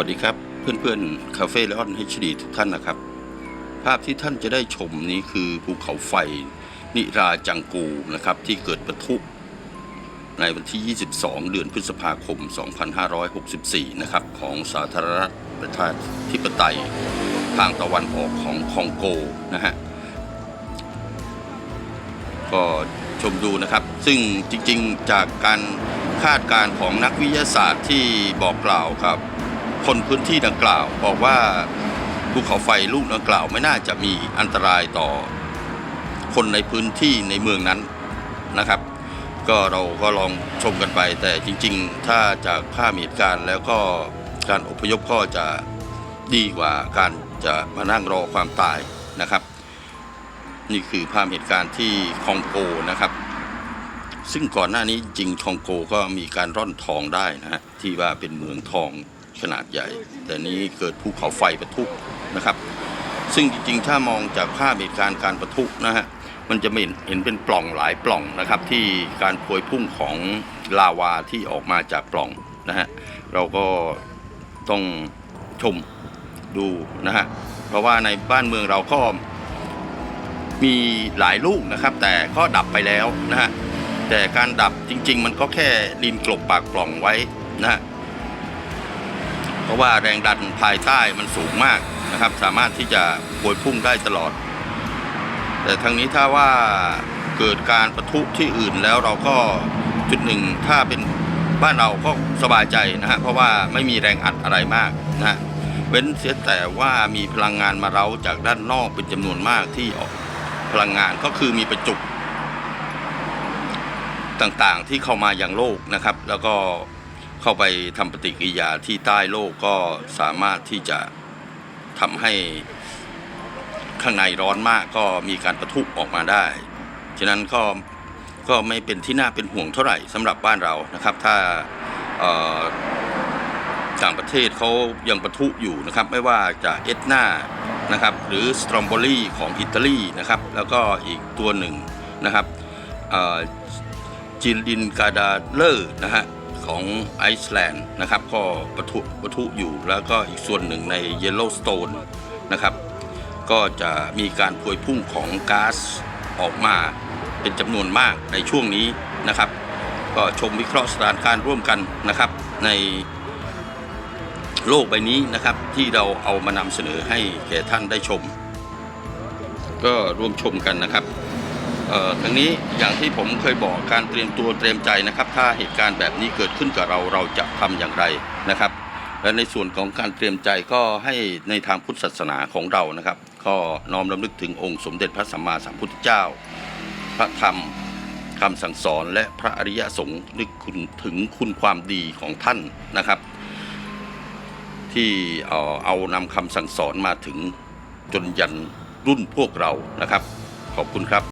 วัสดีครับเพื่อนๆคาเฟ่เลออนเฮชดีทุกท่านนะครับ ภาพที่ท่านจะได้ชมนี้คือภูเขาไฟ นิราจังกูนะครับที่เกิดปะทุในวันที่ 22 เดือนพฤษภาคม 2564 นะครับของสาธารณรัฐประชาธิปไตย ทางตะวันออกของคองโกนะฮะก็ชมดูนะครับ ซึ่งจริงๆจากการคาดการณ์ของนักวิทยาศาสตร์ที่บอกกล่าวครับ คนพื้นที่ดังกล่าว บอกว่าภูเขาไฟลูกดังกล่าวไม่น่าจะมีอันตรายต่อคนในพื้นที่ในเมืองนั้นนะครับ ก็เราก็ลองชมกันไป แต่จริง ๆ ถ้าจากภาพเหตุการณ์แล้วก็การอพยพก็จะดีกว่าการจะมานั่งรอความตายนะครับ นี่คือภาพเหตุการณ์ที่คองโกนะครับ ซึ่งก่อนหน้านี้จริงคองโกก็มีการร่อนทองได้นะฮะที่ว่าเป็นเมืองทอง ขนาดใหญ่ แต่นี้เกิดภูเขาไฟปะทุนะครับ ซึ่งจริงๆ ถ้ามองจากภาพเหตุการณ์การปะทุนะฮะมันจะเห็นเห็นเป็นปล่องหลายปล่องนะครับ ที่การพวยพุ่งของลาวาที่ออกมาจากปล่องนะฮะเราก็ต้องชมดูนะฮะเพราะว่าในบ้านเมืองเราก็มีหลายลูกนะครับ แต่ก็ดับไปแล้วนะฮะแต่การดับจริง ๆ มันก็แค่ดินกลบปากปล่องไว้นะฮะ เพราะว่าแรงดันภายใต้มันสูงมากนะครับ สามารถที่จะปวยพุ่งได้ตลอด แต่ทางนี้ถ้าว่าเกิดการประทุที่อื่นแล้วเราก็จุดหนึ่งถ้าเป็นบ้านเราก็สบายใจนะฮะเพราะว่าไม่มีแรงอัดอะไรมากนะฮะเว้นเสียแต่ว่ามีพลังงานมาเร้าจากด้านนอกเป็นจำนวนมากที่ออกพลังงานก็คือมีประจุต่างๆที่เข้ามาอย่างโลกนะครับ แล้วก็ เข้าไปทำปฏิกิริยาที่ใต้โลกก็สามารถที่จะทำให้ข้างในร้อนมากก็มีการประทุออกมาได้ ฉะนั้นก็ก็ไม่เป็นที่น่าเป็นห่วงเท่าไหร่สำหรับบ้านเรานะครับ ถ้าต่างประเทศเขายังประทุอยู่นะครับ ไม่ว่าจะเอสนานะครับ หรือสตรอมโบลี่ของอิตาลีนะครับ แล้วก็อีกตัวหนึ่งนะครับจิลดินกาดาเลอร์นะฮะ ของไอซ์แลนด์นะครับ ก็ประทุประทุอยู่แล้วก็อีกส่วนหนึ่งในเยลโลสโตนนะครับ ก็จะมีการพวยพุ่งของก๊าซออกมาเป็นจำนวนมากในช่วงนี้นะครับ ก็ชมวิเคราะห์สถานการณ์ร่วมกันนะครับ ในโลกใบนี้นะครับที่เราเอามานำเสนอให้แก่ท่านได้ชม ก็ร่วมชมกันนะครับ ทั้งนี้อย่างที่ผมเคยบอกการเตรียมตัวเตรียมใจนะครับ ถ้าเหตุการณ์แบบนี้เกิดขึ้นกับเราเราจะทำอย่างไรนะครับ และในส่วนของการเตรียมใจก็ให้ในทางพุทธศาสนาของเรานะครับ ก็น้อมรำลึกถึงองค์สมเด็จพระสัมมาสัมพุทธเจ้า พระธรรมคำสั่งสอนและพระอริยสงฆ์นึกคุณถึงคุณความดีของท่านนะครับ ที่เอาเอานำคำสั่งสอนมาถึงจนยันรุ่นพวกเรานะครับ ขอบคุณครับ